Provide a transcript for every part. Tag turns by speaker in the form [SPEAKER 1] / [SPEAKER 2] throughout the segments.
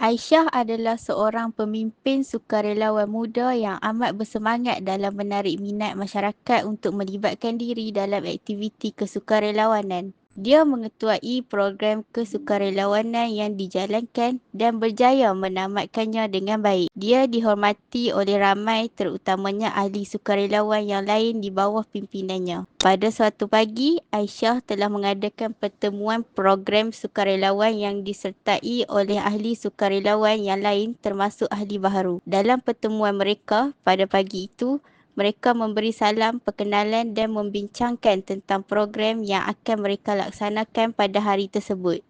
[SPEAKER 1] Aisyah adalah seorang pemimpin sukarelawan muda yang amat bersemangat dalam menarik minat masyarakat untuk melibatkan diri dalam aktiviti kesukarelawanan. Dia mengetuai program kesukarelawanan yang dijalankan dan berjaya menamatkannya dengan baik. Dia dihormati oleh ramai terutamanya ahli sukarelawan yang lain di bawah pimpinannya. Pada suatu pagi, Aisyah telah mengadakan pertemuan program sukarelawan yang disertai oleh ahli sukarelawan yang lain termasuk ahli baharu. Dalam pertemuan mereka pada pagi itu, mereka memberi salam perkenalan dan membincangkan tentang program yang akan mereka laksanakan pada hari tersebut.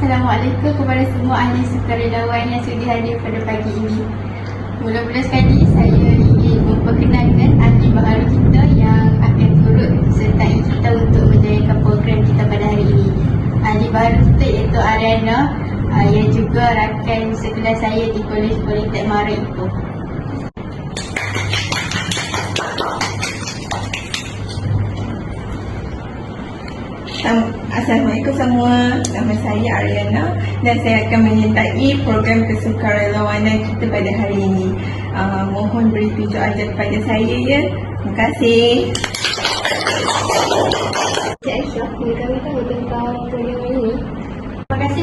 [SPEAKER 2] Assalamualaikum kepada semua ahli sukarelawan yang sudi hadir pada pagi ini. Mula-mula sekali saya ingin memperkenalkan ahli baharu kita yang akan turut sertai kita untuk menjayakan program kita pada hari ini. Ahli baharu iaitu Ariana uh, yang juga rakan sekelas saya di Kolej Politek Mara Ipoh.
[SPEAKER 3] Assalamualaikum semua, nama saya Ariana dan saya akan menyertai program kesukarelawanan kita pada hari ini. Uh, mohon beri tunjuk ajar kepada saya ya. Terima kasih.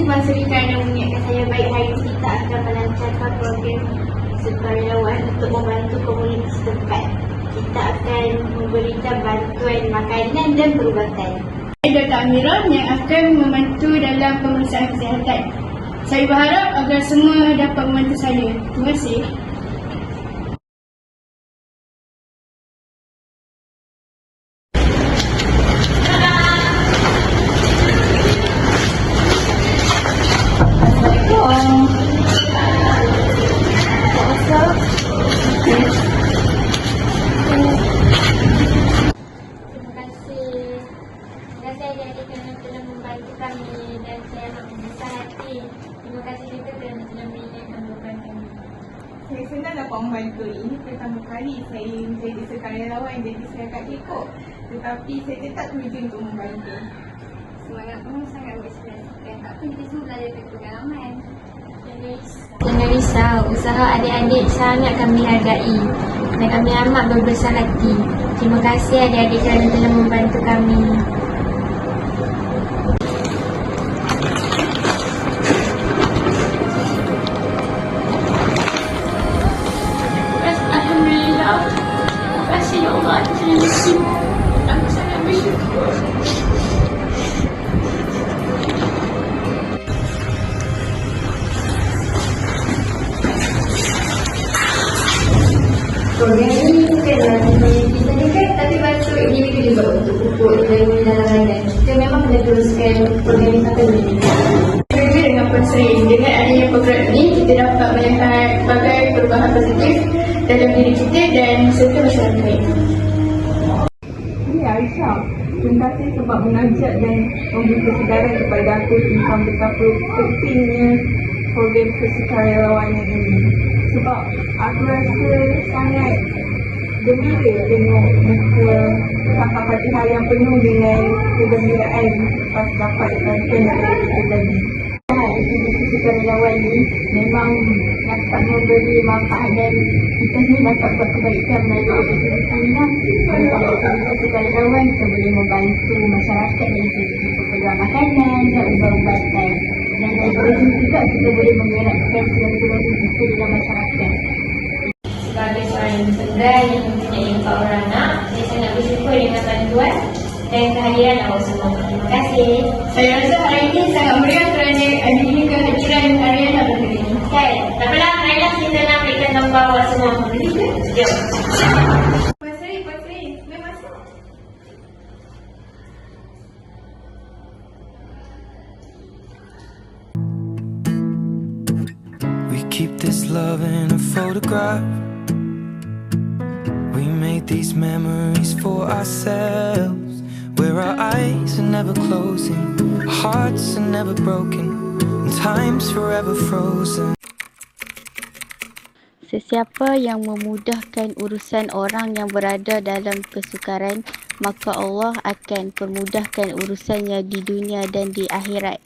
[SPEAKER 2] Sri kerana mengingatkan saya baik hari ini kita akan melancarkan program sukarelawan untuk membantu komuniti setempat. Kita akan memberikan bantuan makanan dan perubatan.
[SPEAKER 4] Saya Dr. Amiran yang akan membantu dalam pemeriksaan kesihatan. Saya berharap agar semua dapat membantu saya. Terima kasih.
[SPEAKER 2] Dan saya amat membesar hati. Terima kasih juga kerana telah mengingatkan beban kami.
[SPEAKER 3] Saya senang dapat membantu. Ini pertama kali saya menjadi sukarelawan jadi saya kat Kekok. Tetapi saya tetap tuju untuk membantu.
[SPEAKER 2] Semangat kamu sangat menginspirasikan. Tapi kita semua belajar dari pengalaman. Jangan risau, usaha adik-adik sangat kami hargai dan kami amat berbesar hati. Terima kasih adik-adik kerana telah membantu kami.
[SPEAKER 4] Aku sangat bersyukur.
[SPEAKER 2] Program ini bukanlah komuniti sahaja tapi bantu individu juga untuk pupuk dan dalam Kita memang kena teruskan program ini.
[SPEAKER 4] Berbeza dengan Sri, dengan adanya program ini, kita dapat melihat pelbagai perubahan positif dalam diri kita dan
[SPEAKER 3] Sebab mengajak dan memberi kesedaran kepada aku tentang betapa pentingnya program kesukarelawanan ini. Sebab aku rasa sangat gembira tengok muka kakak Fatihah yang penuh dengan kegembiraan lepas dapat bantuan daripada kita tadi. Sukarelawan ini memang dapat memberi manfaat dan kita ni dapat buat kebaikan melalui aktiviti ini lah. Antara aktiviti sukarelawan kita boleh membantu masyarakat dari segi keperluan makanan dan ubat-ubatan. Dan dari segi juga kita boleh menggerakkan silaturahmi kita dalam masyarakat.
[SPEAKER 2] Sebagai seorang ibu tunggal yang mempunyai empat orang anak, saya sangat bersyukur dengan bantuan dan kehadiran. Terima kasih.
[SPEAKER 4] Saya rasa hari ini sangat meriah kerana kehadiran hari ini.
[SPEAKER 2] Marilah kita nak gambar awak semua. Jom.
[SPEAKER 5] We keep this love in a photograph. We made these memories for ourselves. Where our eyes are never closing, hearts are never broken, and time's forever frozen.
[SPEAKER 1] Sesiapa yang memudahkan urusan orang yang berada dalam kesukaran, maka Allah akan permudahkan urusannya di dunia dan di akhirat.